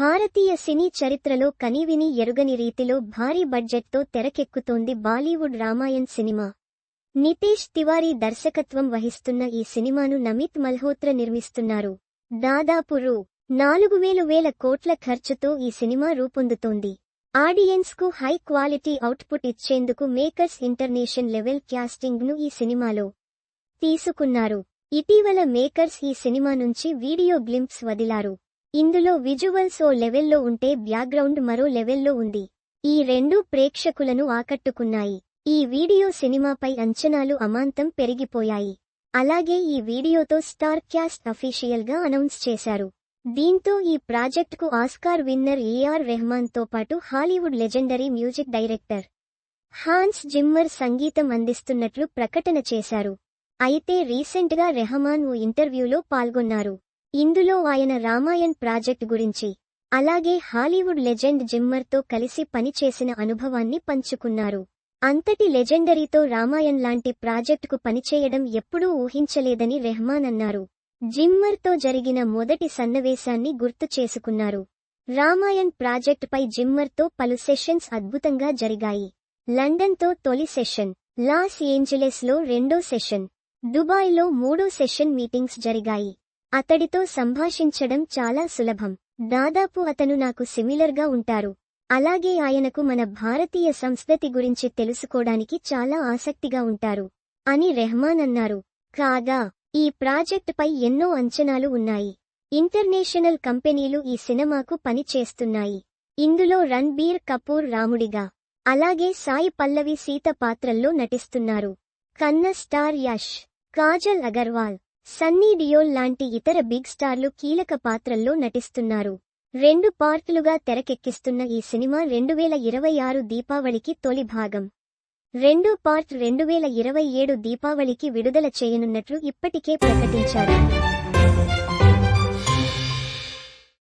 భారతీయ సినీ చరిత్రలో కనీవిని ఎరుగని రీతిలో భారీ బడ్జెట్తో తెరకెక్కుతోంది బాలీవుడ్ రామాయణ్ సినిమా. నితేష్ తివారీ దర్శకత్వం వహిస్తున్న ఈ సినిమాను నమిత్ మల్హోత్ర నిర్మిస్తున్నారు. దాదాపు రూ. నాలుగు వేలు వేల కోట్ల ఖర్చుతో ఈ సినిమా రూపొందుతోంది. ఆడియన్స్కు హై క్వాలిటీ అవుట్పుట్ ఇచ్చేందుకు మేకర్స్ ఇంటర్నేషన్ లెవెల్ క్యాస్టింగ్ను ఈ సినిమాలో తీసుకున్నారు. ఇటీవల మేకర్స్ ఈ సినిమా నుంచి వీడియో గ్లింప్స్ వదిలారు. ఇందులో విజువల్స్ ఓ లెవెల్లో ఉంటే బ్యాక్గ్రౌండ్ మరో లెవెల్లో ఉంది. ఈ రెండూ ప్రేక్షకులను ఆకట్టుకున్నాయి. ఈ వీడియో సినిమాపై అంచనాలు అమాంతం పెరిగిపోయాయి. అలాగే ఈ వీడియోతో స్టార్ క్యాస్ట్ అఫీషియల్గా అనౌన్స్ చేశారు. దీంతో ఈ ప్రాజెక్టుకు ఆస్కార్ విన్నర్ ఏఆర్ రెహమాన్తో పాటు Hollywood legendary music director Hans Zimmer సంగీతం అందిస్తున్నట్లు ప్రకటన చేశారు. అయితే రీసెంట్గా రెహమాన్ ఓ ఇంటర్వ్యూలో పాల్గొన్నారు. ఇందులో ఆయన రామాయణ్ ప్రాజెక్ట్ గురించి అలాగే హాలీవుడ్ లెజెండ్ జిమ్మర్తో కలిసి పనిచేసిన అనుభవాన్ని పంచుకున్నారు. అంతటి లెజెండరీతో రామాయణ్ లాంటి ప్రాజెక్టుకు పనిచేయడం ఎప్పుడూ ఊహించలేదని రెహమాన్ అన్నారు. జిమ్మర్తో జరిగిన మొదటి సన్నవేశాన్ని గుర్తు చేసుకున్నారు. రామాయణ్ ప్రాజెక్టుపై జిమ్మర్తో పలు సెషన్స్ అద్భుతంగా జరిగాయి. లండన్తో తొలి సెషన్ లాస్ ఏంజలెస్లో రెండో సెషన్ దుబాయ్లో మూడో సెషన్ మీటింగ్స్ జరిగాయి. అతడితో సంభాషించడం చాలా సులభం. దాదాపు అతను నాకు సిమిలర్గా ఉంటారు. అలాగే ఆయనకు మన భారతీయ సంస్కృతి గురించి తెలుసుకోవడానికి చాలా ఆసక్తిగా ఉంటారు. అని రెహమాన్ అన్నారు. కాగా ఈ ప్రాజెక్టుపై ఎన్నో అంచనాలు ఉన్నాయి. ఇంటర్నేషనల్ కంపెనీలు ఈ సినిమాకు పని చేస్తున్నాయి. ఇందులో రణ్బీర్ కపూర్ రాముడిగా అలాగే సాయి పల్లవి సీత పాత్రల్లో నటిస్తున్నారు. కన్న స్టార్ యష్ కాజల్ అగర్వాల్ సన్నీ డియోల్ లాంటి ఇతర బిగ్ స్టార్లు కీలక పాత్రల్లో నటిస్తున్నారు. రెండు పార్టులుగా తెరకెక్కిస్తున్న ఈ సినిమా రెండు వేల ఇరవై ఆరు దీపావళికి తొలి భాగం. రెండో పార్ట్ రెండు వేల ఇరవై ఏడు దీపావళికి విడుదల చేయనున్నట్లు ఇప్పటికే ప్రకటించారు.